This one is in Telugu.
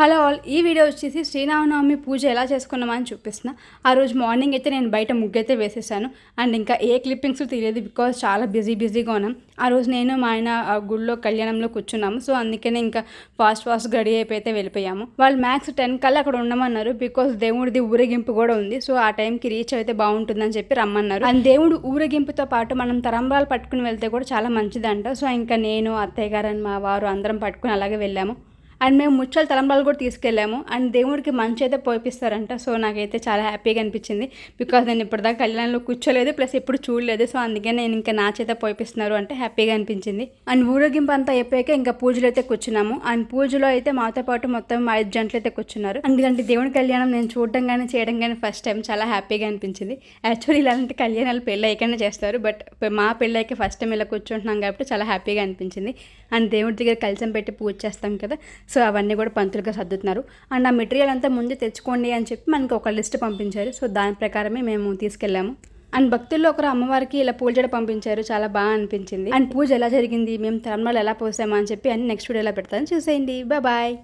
హలో ఆల్ ఈ వీడియో వచ్చేసి శ్రీరామనవమి పూజ ఎలా చేసుకున్నామని చూపిస్తున్నా. ఆ రోజు మార్నింగ్ అయితే నేను బయట ముగ్గు అయితే వేసేసాను. అండ్ ఇంకా ఏ క్లిప్పింగ్స్ తెలియదు బికాజ్ చాలా బిజీ బిజీగా ఉన్నాం. ఆ రోజు నేను మా ఆయన గుళ్ళో కళ్యాణంలో కూర్చున్నాము. సో అందుకనే ఇంకా ఫాస్ట్ ఫాస్ట్ గడి అయిపోయితే వెళ్ళిపోయాము. వాళ్ళు మ్యాక్స్ టెన్ కల్లా అక్కడ ఉండమన్నారు బికాజ్ దేవుడిది ఊరేగింపు కూడా ఉంది. సో ఆ టైంకి రీచ్ అయితే బాగుంటుందని చెప్పి రమ్మన్నారు. అండ్ దేవుడు ఊరేగింపుతో పాటు మనం తరంబరాలు పట్టుకుని వెళ్తే కూడా చాలా మంచిదంట. సో ఇంకా నేను అత్తయ్య గారు మా వారు అందరం పట్టుకుని అలాగే వెళ్ళాము. అండ్ మేము ముచ్చల తలంబ్రాలు కూడా తీసుకెళ్ళాము. అండ్ దేవుడికి మంచి అయితే పోయిస్తారంట సో నాకైతే చాలా హ్యాపీగా అనిపించింది. బికాజ్ నేను ఇప్పటిదాకా కళ్యాణంలో కూర్చోలేదు. ప్లస్ ఎప్పుడు చూడలేదు. సో అందుకే నేను ఇంకా నా చేత పోయిస్తున్నారు అంటే హ్యాపీగా అనిపించింది. అండ్ ఊరేగింపు అంతా అయిపోయాక ఇంకా పూజలు అయితే కూర్చున్నాము. అండ్ పూజలో అయితే మాతో పాటు మొత్తం ఐదు జంటలు అయితే కూర్చున్నారు. అండ్ ఇలాంటి దేవుడి కళ్యాణం నేను చూడడం కానీ చేయడం కానీ ఫస్ట్ టైం చాలా హ్యాపీగా అనిపించింది. యాక్చువల్లీ ఇలాంటి కళ్యాణాలు పెళ్ళి అయ్యాకనే చేస్తారు. బట్ మా పెళ్ళైకి ఫస్ట్ టైం ఇలా కూర్చుంటున్నాం కాబట్టి చాలా హ్యాపీగా అనిపించింది. అండ్ దేవుడి దగ్గర కలిసం పెట్టి పూజ చేస్తాం కదా. సో అవన్నీ కూడా పంతులుగా సర్దుతున్నారు. అండ్ ఆ మెటీరియల్ అంతా ముందే తెచ్చుకోండి అని చెప్పి మనకి ఒక లిస్ట్ పంపించారు. సో దాని ప్రకారమే మేము తీసుకెళ్ళాము. అండ్ భక్తుల్లో ఒకరు అమ్మవారికి ఇలా పూజ చేయడం పంపించారు. చాలా బాగా అనిపించింది. అండ్ పూజ ఎలా జరిగింది? మేము తరంలో ఎలా పోసామా అని చెప్పి అన్ని నెక్స్ట్ వీడియోలో పెడతాను. చూసేయండి. బాయ్.